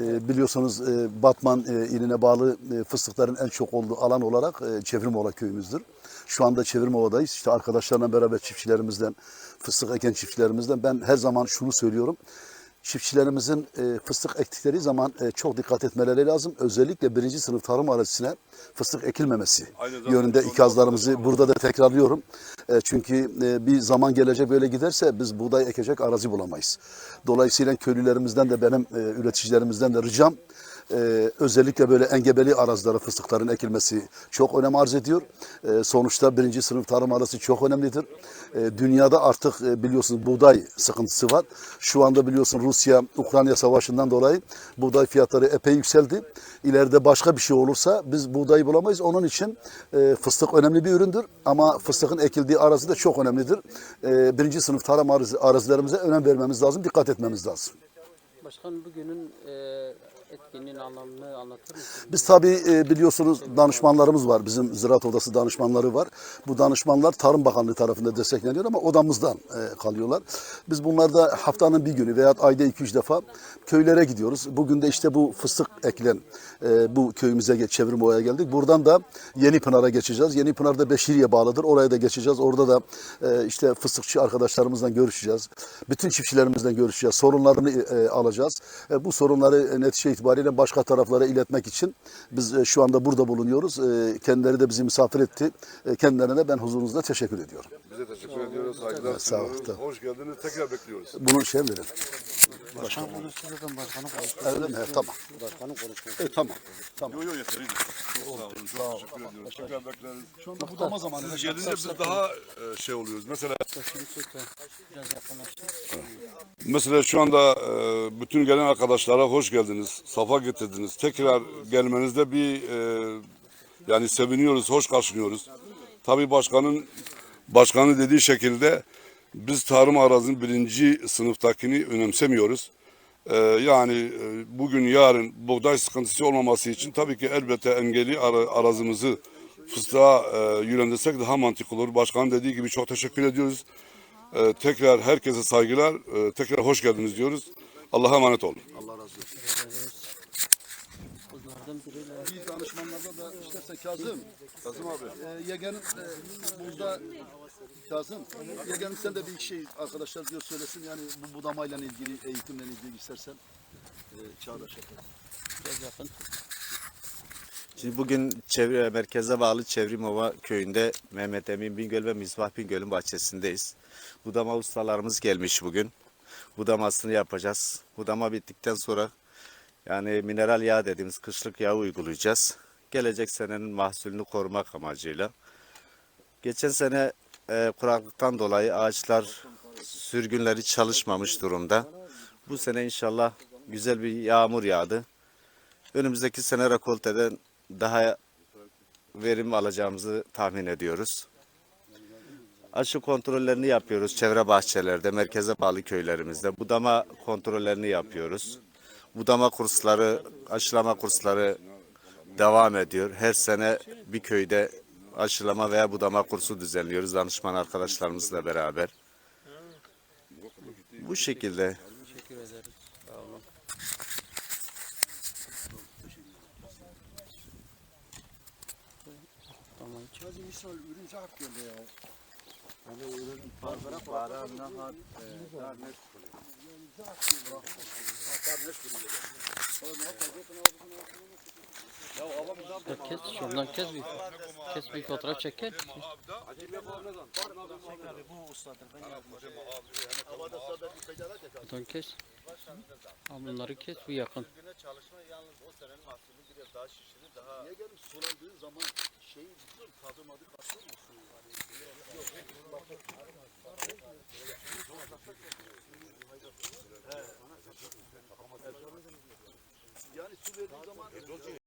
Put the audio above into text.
E, biliyorsunuz e, Batman e, iline bağlı e, fıstıkların en çok olduğu alan olarak Çevrimova köyümüzdür. Şu anda Çevrimova'dayız. İşte arkadaşlarla beraber çiftçilerimizden, fıstık eken çiftçilerimizden ben her zaman şunu söylüyorum. Çiftçilerimizin e, fıstık ektikleri zaman e, çok dikkat etmeleri lazım. Özellikle birinci sınıf tarım arazisine fıstık ekilmemesi zaten yönünde ikazlarımızı burada da tekrarlıyorum. E, çünkü e, bir zaman gelecek böyle giderse biz buğday ekecek arazi bulamayız. Dolayısıyla köylülerimizden de benim e, üreticilerimizden de ricam e, özellikle böyle engebeli arazilere fıstıkların ekilmesi çok önem arz ediyor. E, sonuçta birinci sınıf tarım arası çok önemlidir. E, dünyada artık e, biliyorsunuz buğday sıkıntısı var. Şu anda biliyorsun Rusya-Ukrayna savaşından dolayı buğday fiyatları epey yükseldi. İleride başka bir şey olursa biz buğdayı bulamayız. Onun için e, fıstık önemli bir üründür. Ama fıstığın ekildiği arazi de çok önemlidir. E, birinci sınıf tarım arazi, arazilerimize önem vermemiz lazım, dikkat etmemiz lazım. Başkan bugünün e, etkinliğin anlamını anlatır mısınız? Biz tabii e, biliyorsunuz danışmanlarımız var. Bizim Ziraat Odası danışmanları var. Bu danışmanlar Tarım Bakanlığı tarafından destekleniyor ama odamızdan e, kalıyorlar. Biz bunlarda haftanın bir günü veya ayda iki üç defa köylere gidiyoruz. Bugün de işte bu fıstık ekilen e, bu köyümüze Çevrim geldik. Buradan da Yeni Pınar'a geçeceğiz. Yeni Pınar'da Beşiriye bağlıdır. Oraya da geçeceğiz. Orada da işte fıstıkçı arkadaşlarımızla görüşeceğiz. Bütün çiftçilerimizle görüşeceğiz. Sorunlarını alacağız. Bu sorunları netice itibariyle başka taraflara iletmek için biz e, şu anda burada bulunuyoruz. E, kendileri de bizi misafir etti. E, kendilerine ben huzurunuzda teşekkür ediyorum. Teşekkür ediyoruz. Saygılar sağ olun, sunuyoruz. tamam. Hoş geldiniz. Tekrar bekliyoruz. Bunu şey verin. Başkan konuştu zaten başkanın konuştu. Öyle mi? Tamam. Başkanın konuşması. E, tamam. Tamam. Yok yok yeterli. Çok sağ olun. Çok teşekkür ediyoruz. Tekrar bekleriz. Şu anda budama zamanı. Siz gelince biz daha e, şey oluyoruz. Mesela çekti. Biraz yakınlaştı. Mesela şu anda e, bütün gelen arkadaşlara hoş geldiniz, safa getirdiniz. Tekrar gelmenizde bir e, yani seviniyoruz, hoş karşılıyoruz. Tabii başkanın başkanı dediği şekilde biz tarım arazinin birinci sınıftakini önemsemiyoruz. E, yani e, bugün yarın buğday sıkıntısı olmaması için tabii ki elbette engeli ara, arazimizi fıstığa e, yönlendirsek daha mantıklı olur. Başkanın dediği gibi çok teşekkür ediyoruz. Ee, tekrar herkese saygılar. Ee, tekrar hoş geldiniz diyoruz. Allah'a emanet olun. Allah razı olsun. Bir danışmanlarda da istersen Kazım. Kazım abi. E, Yegen'in e, burada Kazım. Yegen'in sen de bir şey arkadaşlar diyor söylesin yani bu budamayla ilgili eğitimle ilgili istersen e, Çağdaş biraz yakın. Şimdi bugün çevre merkeze bağlı Çevrimova köyünde Mehmet Emin Bingöl ve Misbah Bingöl'ün bahçesindeyiz. Budama ustalarımız gelmiş bugün. Budamasını yapacağız. Budama bittikten sonra yani mineral yağ dediğimiz kışlık yağ uygulayacağız. Gelecek senenin mahsulünü korumak amacıyla. Geçen sene e, kuraklıktan dolayı ağaçlar sürgünleri çalışmamış durumda. Bu sene inşallah güzel bir yağmur yağdı. Önümüzdeki sene rekolteden daha verim alacağımızı tahmin ediyoruz. Aşı kontrollerini yapıyoruz çevre bahçelerde, merkeze bağlı köylerimizde. Budama kontrollerini yapıyoruz. Budama kursları, aşılama kursları devam ediyor. Her sene bir köyde aşılama veya budama kursu düzenliyoruz danışman arkadaşlarımızla beraber. Bu şekilde Teşekkür ederiz. Sağ olun. Tamam. Ya kes şuradan kes bir kes bir fotoğraf çek gel. Buradan kes. Al bunları kes bir yakın. çalışma yalnız o senenin mahsulü biraz daha şişirir daha Yegen'in sulandığı zaman şeyi tadı madı kaçıyor mu? Yani su verdiği zaman